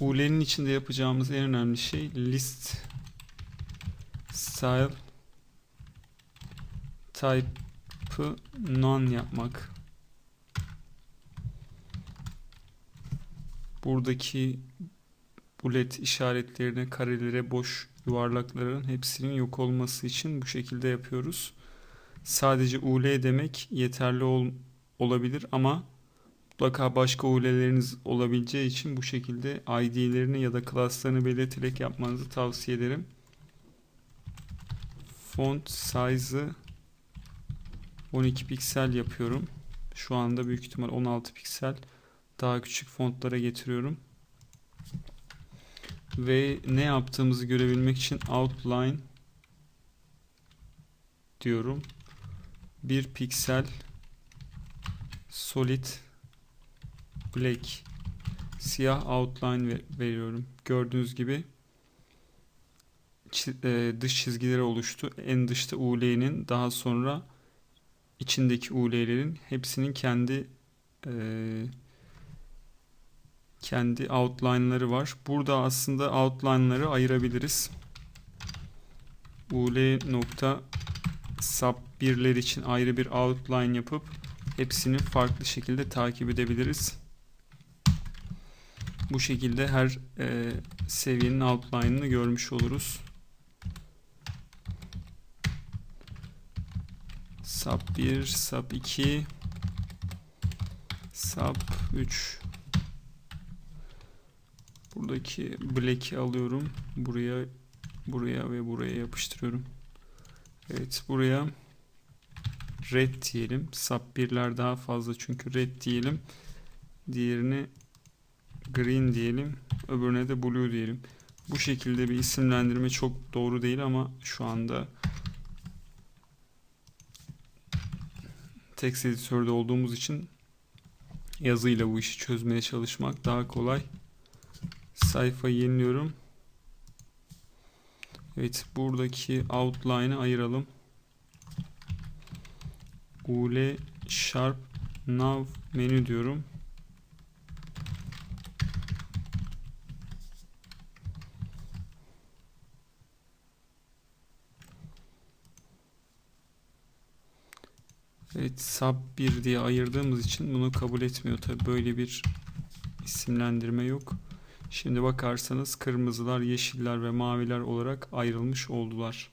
UL'nin içinde yapacağımız en önemli şey list style type'ı none yapmak. Buradaki bullet işaretlerine, karelere, boş yuvarlakların hepsinin yok olması için bu şekilde yapıyoruz. Sadece UL demek yeterli ol- olabilir ama mutlaka başka UL'leriniz olabileceği için bu şekilde ID'lerini ya da class'larını belirterek yapmanızı tavsiye ederim. Font size'ı 12 piksel yapıyorum. Şu anda büyük ihtimal 16 piksel daha küçük fontlara getiriyorum. Ve ne yaptığımızı görebilmek için outline diyorum. 1 piksel solid black siyah outline ver- veriyorum. Gördüğünüz gibi e, dış çizgileri oluştu. En dışta UL'nin daha sonra içindeki UL'lerin hepsinin kendi e, kendi outline'ları var. Burada aslında outline'ları ayırabiliriz. UL nokta sub birler için ayrı bir outline yapıp hepsini farklı şekilde takip edebiliriz. Bu şekilde her e, seviyenin outline'ını görmüş oluruz. Sub 1, sub 2, sub 3. Buradaki black'i alıyorum. Buraya, buraya ve buraya yapıştırıyorum. Evet, buraya red diyelim. Sub 1'ler daha fazla çünkü red diyelim. Diğerini green diyelim. Öbürüne de blue diyelim. Bu şekilde bir isimlendirme çok doğru değil ama şu anda text editörde olduğumuz için yazıyla bu işi çözmeye çalışmak daha kolay. Sayfayı yeniliyorum. Evet buradaki outline'ı ayıralım. UL Sharp Nav menü diyorum. Evet sub 1 diye ayırdığımız için bunu kabul etmiyor tabi böyle bir isimlendirme yok. Şimdi bakarsanız kırmızılar, yeşiller ve maviler olarak ayrılmış oldular.